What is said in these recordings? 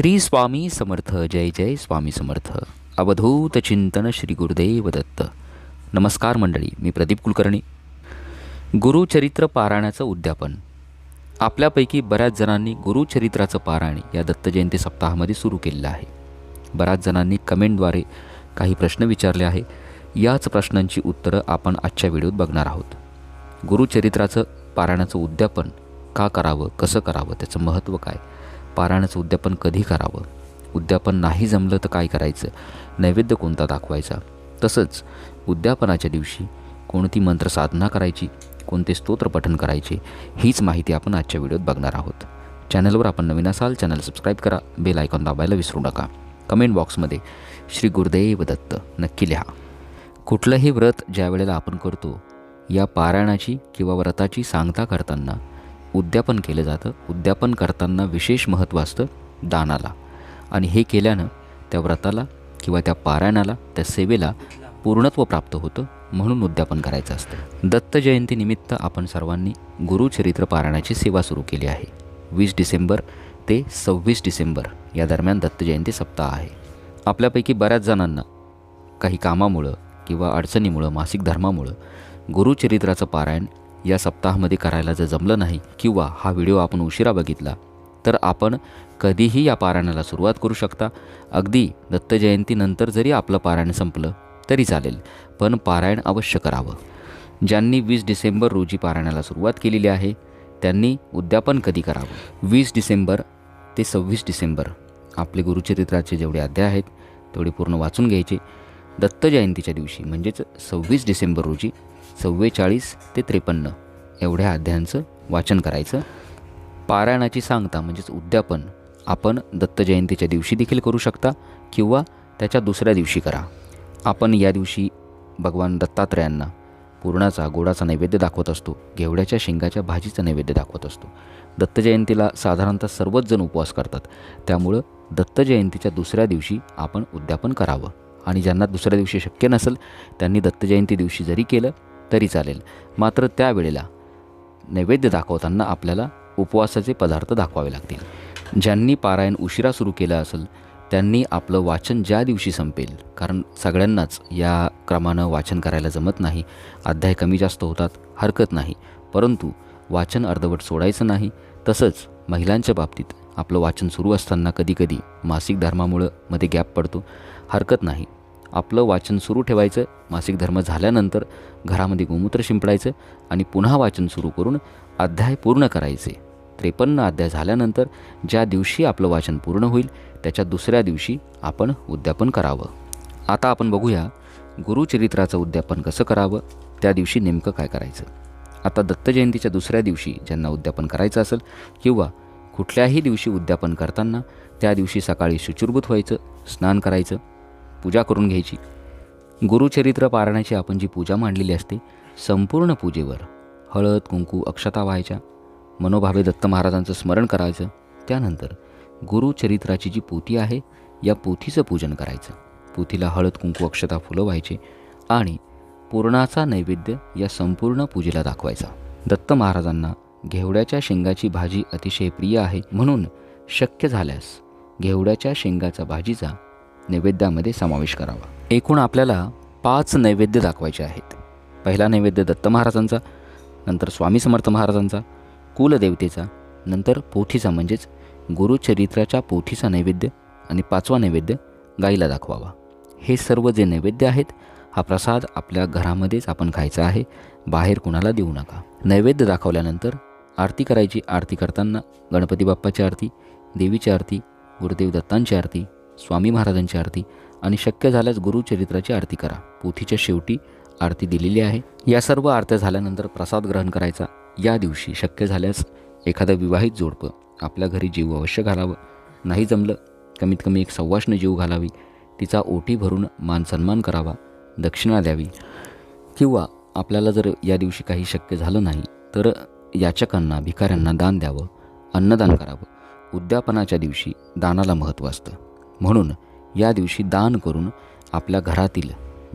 श्री स्वामी समर्थ जय जय स्वामी समर्थ. अवधूत चिंतन श्री गुरुदेव दत्त. नमस्कार मंडळी मी प्रदीप कुलकर्णी. गुरुचरित्र पारायणाचं उद्यापन. आपल्यापैकी बऱ्याच जणांनी गुरुचरित्राचं पारायण या दत्त जयंती सप्ताहामध्ये सुरू केलेलं आहे. बऱ्याच जणांनी कमेंटद्वारे काही प्रश्न विचारले आहे. याच प्रश्नांची उत्तरं आपण आजच्या व्हिडिओत बघणार आहोत. गुरुचरित्राचं पारायणाचं उद्यापन का करावं कसं करावं त्याचं महत्त्व काय? पारायणाचं उद्यापन कधी करावं? उद्यापन नाही जमलं तर काय करायचं? नैवेद्य कोणता दाखवायचा? तसंच उद्यापनाच्या दिवशी कोणती मंत्र साधना करायची? कोणते स्तोत्र पठन करायचे? हीच माहिती आपण आजच्या व्हिडिओत बघणार आहोत. चॅनलवर आपण नवीन असाल चॅनल सबस्क्राईब करा बेल आयकॉन दाबायला विसरू नका. कमेंट बॉक्समध्ये श्री गुरुदेव दत्त नक्की लिहा. कुठलंही व्रत ज्या वेळेला आपण करतो या पारायणाची किंवा व्रताची सांगता करताना उद्यापन केलं जातं. उद्यापन करताना विशेष महत्त्व असतं दानाला. आणि हे केल्यानं त्या व्रताला किंवा त्या पारायणाला त्या सेवेला पूर्णत्व प्राप्त होतं म्हणून उद्यापन करायचं असतं. दत्त जयंतीनिमित्त आपण सर्वांनी गुरुचरित्र पारायणाची सेवा सुरू केली आहे. वीस डिसेंबर ते सव्वीस डिसेंबर या दरम्यान दत्त जयंती सप्ताह आहे. आपल्यापैकी बऱ्याच जणांना काही कामामुळं किंवा अडचणीमुळं मासिक धर्मामुळं गुरुचरित्राचं पारायण या सप्ताहामध्ये करायला जर जमलं नाही किंवा हा व्हिडिओ आपण उशिरा बघितला तर आपण कधीही या पारायणाला सुरुवात करू शकता. अगदी दत्त जयंतीनंतर जरी आपलं पारायण संपलं तरी चालेल पण पारायण अवश्य करावं. ज्यांनी वीस डिसेंबर रोजी पारायणाला सुरुवात केलेली आहे त्यांनी उद्यापन कधी करावं? वीस डिसेंबर ते सव्वीस डिसेंबर. आपले गुरुचरित्राचे जेवढे अध्याय आहेत तेवढे पूर्ण वाचून घ्यायचे. दत्त जयंतीच्या दिवशी म्हणजेच सव्वीस डिसेंबर रोजी चव्वेचाळीस ते त्रेपन्न. एवढ्या अध्यायांचं वाचन करायचं. पारायणाची सांगता म्हणजेच उद्यापन आपण दत्त जयंतीच्या दिवशी देखील करू शकता किंवा त्याच्या दुसऱ्या दिवशी करा. आपण या दिवशी भगवान दत्तात्रयांना पूर्णाचा गोडाचा नैवेद्य दाखवत असतो घेवड्याच्या शेंगाच्या भाजीचा नैवेद्य दाखवत असतो. दत्त जयंतीला साधारणतः सर्वच जण उपवास करतात. त्यामुळं दत्त जयंतीच्या दुसऱ्या दिवशी आपण उद्यापन करावं. आणि ज्यांना दुसऱ्या दिवशी शक्य नसेल त्यांनी दत्त जयंती दिवशी जरी केलं तरी चालेल. मात्र त्यावेळेला नैवेद्य दाखवताना आपल्याला उपवासाचे पदार्थ दाखवावे लागतील. ज्यांनी पारायण उशिरा सुरू केलं असेल त्यांनी आपलं वाचन ज्या दिवशी संपेल कारण सगळ्यांनाच या क्रमानं वाचन करायला जमत नाही अध्याय कमी जास्त होतात हरकत नाही. परंतु वाचन अर्धवट सोडायचं नाही तसंच महिलांच्या बाबतीत आपलं वाचन सुरू असताना कधीकधी मासिक धर्मामुळं मध्ये गॅप पडतो हरकत नाही. आपलं वाचन सुरू ठेवायचं मासिक धर्म झाल्यानंतर घरामध्ये गोमूत्र शिंपडायचं आणि पुन्हा वाचन सुरू करून अध्याय पूर्ण करायचे. त्रेपन्न अध्याय झाल्यानंतर ज्या दिवशी आपलं वाचन पूर्ण होईल त्याच्या दुसऱ्या दिवशी आपण उद्यापन करावं. आता आपण बघूया गुरुचरित्राचं उद्यापन कसं करावं त्या दिवशी नेमकं काय करायचं? आता दत्त जयंतीच्या दुसऱ्या दिवशी ज्यांना उद्यापन करायचं असेल किंवा कुठल्याही दिवशी उद्यापन करताना त्या दिवशी सकाळी शुचिर्भूत व्हायचं स्नान करायचं पूजा करून घ्यायची. गुरुचरित्र पारायणाची आपण जी पूजा मांडलेली असते संपूर्ण पूजेवर हळद कुंकू अक्षता व्हायच्या मनोभावे दत्त महाराजांचं स्मरण करायचं त्यानंतर गुरुचरित्राची जी पोथी आहे या पोथीचं पूजन करायचं. पोथीला हळद कुंकू अक्षता फुलं व्हायचे आणि पूर्णाचा नैवेद्य या संपूर्ण पूजेला दाखवायचा. दत्त महाराजांना घेवड्याच्या शेंगाची भाजी अतिशय प्रिय आहे म्हणून शक्य झाल्यास घेवड्याच्या शेंगाचा भाजीचा नैवेद्यामध्ये समावेश करावा. एकूण आपल्याला पाच नैवेद्य दाखवायचे आहेत. पहिला नैवेद्य दत्त महाराजांचा नंतर स्वामी समर्थ महाराजांचा कुलदेवतेचा नंतर पोथीचा म्हणजेच गुरुचरित्राच्या पोथीचा नैवेद्य आणि पाचवा नैवेद्य गाईला दाखवावा. हे सर्व जे नैवेद्य आहेत हा प्रसाद आपल्या घरामध्येच आपण खायचा आहे बाहेर कुणाला देऊ नका. नैवेद्य दाखवल्यानंतर आरती करायची आरती करताना गणपती बाप्पाची आरती देवीची आरती गुरुदेव दत्तांची आरती स्वामी महाराजांची आरती आणि शक्य झाल्यास गुरुचरित्राची आरती करा. पोथीच्या शेवटी आरती दिलेली आहे. या सर्व आरत्या झाल्यानंतर प्रसाद ग्रहण करायचा. या दिवशी शक्य झाल्यास एखादं विवाहित जोडपं आपल्या घरी जीव अवश्य घालावं. नाही जमलं कमीत कमी एक सव्वाशनं जीव घालावी. तिचा ओटी भरून मान सन्मान करावा दक्षिणा द्यावी. किंवा आपल्याला जर या दिवशी काही शक्य झालं नाही तर याचकांना भिकाऱ्यांना दान द्यावं अन्नदान करावं. उद्यापनाच्या दिवशी दानाला महत्त्व असतं. म्हणून या दिवशी दान करून आपल्या घरातील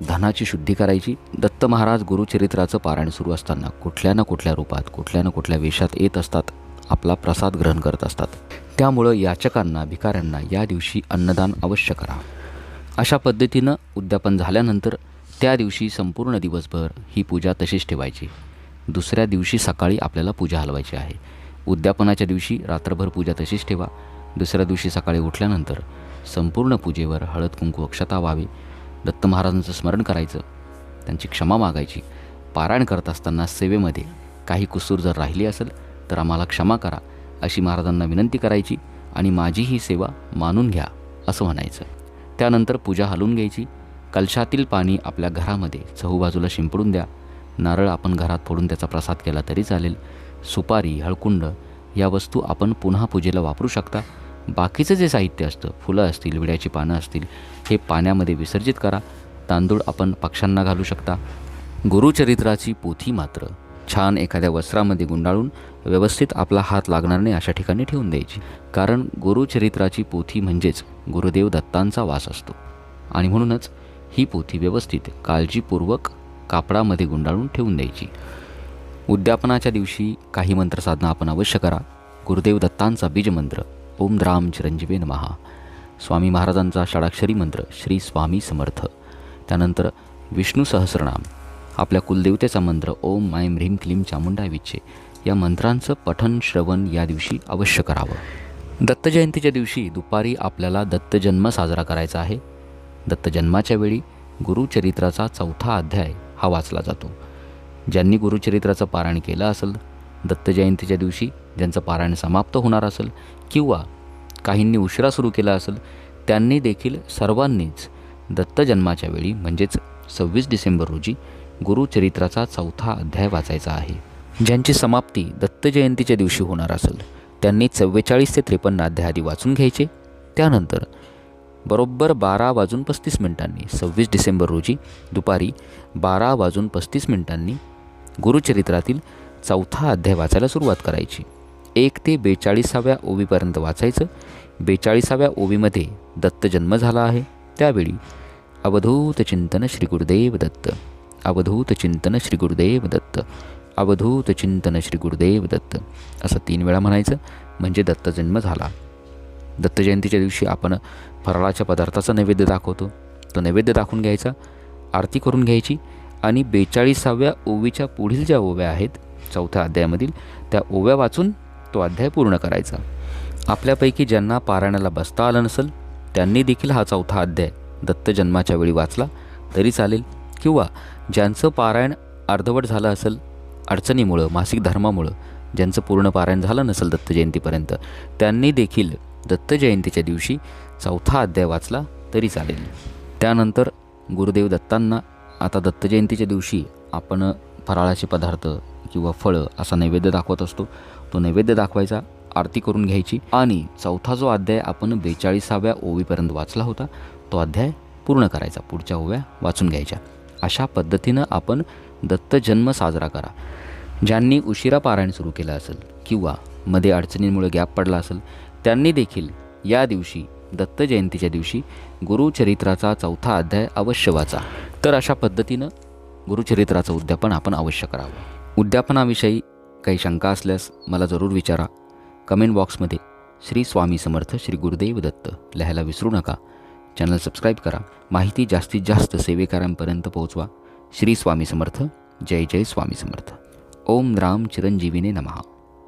धनाची शुद्धी करायची. दत्त महाराज गुरुचरित्राचं पारायण सुरू असताना कुठल्या ना कुठल्या रूपात कुठल्या ना कुठल्या वेशात येत असतात आपला प्रसाद ग्रहण करत असतात. त्यामुळं याचकांना भिकाऱ्यांना या दिवशी अन्नदान अवश्य करा. अशा पद्धतीनं उद्यापन झाल्यानंतर त्या दिवशी संपूर्ण दिवसभर ही पूजा तशीच ठेवायची. दुसऱ्या दिवशी सकाळी आपल्याला पूजा हलवायची आहे. उद्यापनाच्या दिवशी रात्रभर पूजा तशीच ठेवा. दुसऱ्या दिवशी सकाळी उठल्यानंतर संपूर्ण पूजेवर हळद कुंकू अक्षता व्हावी दत्त महाराजांचं स्मरण करायचं त्यांची क्षमा मागायची. पारायण करत असताना सेवेमध्ये काही कुसूर जर राहिली असेल तर आम्हाला क्षमा करा अशी महाराजांना विनंती करायची आणि माझी ही सेवा मानून घ्या असं म्हणायचं. त्यानंतर पूजा हलवून घ्यायची. कलशातील पाणी आपल्या घरामध्ये चहूबाजूला शिंपडून द्या. नारळ आपण घरात फोडून त्याचा प्रसाद केला तरी चालेल. सुपारी हळकुंड या वस्तू आपण पुन्हा पूजेला वापरू शकता. बाकीचं जे साहित्य असतं फुलं असतील विड्याची पानं असतील हे पाण्यामध्ये विसर्जित करा. तांदूळ आपण पक्ष्यांना घालू शकता. गुरुचरित्राची पोथी मात्र छान एखाद्या वस्त्रामध्ये गुंडाळून व्यवस्थित आपला हात लागणार नाही अशा ठिकाणी ठेवून द्यायची. कारण गुरुचरित्राची पोथी म्हणजेच गुरुदेव दत्तांचा वास असतो. आणि म्हणूनच ही पोथी व्यवस्थित काळजीपूर्वक कापडामध्ये गुंडाळून ठेवून द्यायची. उद्यापनाच्या दिवशी काही मंत्रसाधना आपण अवश्य करा. गुरुदेव दत्तांचा बीजमंत्र. ओम राम चिरंजीवे नमहा स्वामी महाराजांचा षडाक्षरी मंत्र श्री स्वामी समर्थ. त्यानंतर विष्णू सहस्रनाम. आपल्या कुलदेवतेचा मंत्र ओम मायम ह्रीम क्लीम चामुंडा विच्छे या मंत्रांचं पठन श्रवण या दिवशी अवश्य करावं. दत्त जयंतीच्या दिवशी दुपारी आपल्याला दत्तजन्म साजरा करायचा आहे. दत्तजन्माच्या वेळी गुरुचरित्राचा चौथा अध्याय हा वाचला जातो. ज्यांनी गुरुचरित्राचं पारायण केलं असेल दत्त जयंतीच्या दिवशी ज्यांचं पारायण समाप्त होणार असेल किंवा काहींनी उशिरा सुरू केला असेल त्यांनी देखील सर्वांनीच दत्तजन्माच्या वेळी म्हणजेच सव्वीस डिसेंबर रोजी गुरुचरित्राचा चौथा अध्याय वाचायचा आहे. ज्यांची समाप्ती दत्त जयंतीच्या दिवशी होणार असेल त्यांनी चव्वेचाळीस ते त्रेपन्न अध्याय आधी वाचून घ्यायचे. त्यानंतर बरोबर बारा वाजून पस्तीस मिनिटांनी सव्वीस डिसेंबर रोजी दुपारी बारा वाजून पस्तीस मिनिटांनी गुरुचरित्रातील चौथा अध्याय वाचायला सुरुवात करायची. एक ते बेचाळीसाव्या ओवीपर्यंत वाचायचं. बेचाळीसाव्या ओवीमध्ये दत्त जन्म झाला आहे. त्यावेळी अवधूत चिंतन श्री गुरुदेव दत्त. अवधूत चिंतन श्री गुरुदेव दत्त. अवधूत चिंतन श्री गुरुदेव दत्त. असं तीन वेळा म्हणायचं. म्हणजे दत्त जन्म झाला. दत्त जयंतीच्या दिवशी आपण फराळाच्या पदार्थाचा नैवेद्य दाखवतो. तो नैवेद्य दाखवून घ्यायचा. आरती करून घ्यायची. आणि बेचाळीसाव्या ओवीच्या पुढील ज्या ओव्या आहेत चौथ्या अध्यायामधील त्या ओव्या वाचून तो अध्याय पूर्ण करायचा. आपल्यापैकी ज्यांना पारायणाला बसता आलं नसेल त्यांनी देखील हा चौथा अध्याय दत्त जन्माच्या वेळी वाचला तरी चालेल. किंवा ज्यांचं पारायण अर्धवट झालं असेल अडचणीमुळं मासिक धर्मामुळं ज्यांचं पूर्ण पारायण झालं नसेल दत्त जयंतीपर्यंत त्यांनी देखील दत्त जयंतीच्या दिवशी चौथा अध्याय वाचला तरी चालेल. त्यानंतर गुरुदेव दत्तांना आता दत्त जयंतीच्या दिवशी आपण फराळाचे पदार्थ किंवा फळं असा नैवेद्य दाखवत असतो. तो नैवेद्य दाखवायचा आरती करून घ्यायची आणि चौथा जो अध्याय आपण बेचाळीसाव्या ओवीपर्यंत वाचला होता तो अध्याय पूर्ण करायचा पुढच्या ओव्या वाचून घ्यायच्या. अशा पद्धतीनं आपण दत्त जन्म साजरा करा. ज्यांनी उशिरा पारायण सुरू केलं असेल किंवा मध्ये अडचणींमुळे गॅप पडला असेल त्यांनी देखील या दिवशी दत्त जयंतीच्या दिवशी गुरुचरित्राचा चौथा अध्याय अवश्य वाचा. तर अशा पद्धतीनं गुरुचरित्राचं उद्यापन आपण अवश्य करावं. उद्यापनाविषयी काही शंका असल्यास मला जरूर विचारा. कमेंट बॉक्समध्ये श्री स्वामी समर्थ श्री गुरुदेव दत्त लिहायला विसरू नका. चॅनल सबस्क्राईब करा. माहिती जास्तीत जास्त सेवेकरांपर्यंत पोहोचवा. श्री स्वामी समर्थ. जय जय स्वामी समर्थ. ओम राम चिरंजीवीने नमहा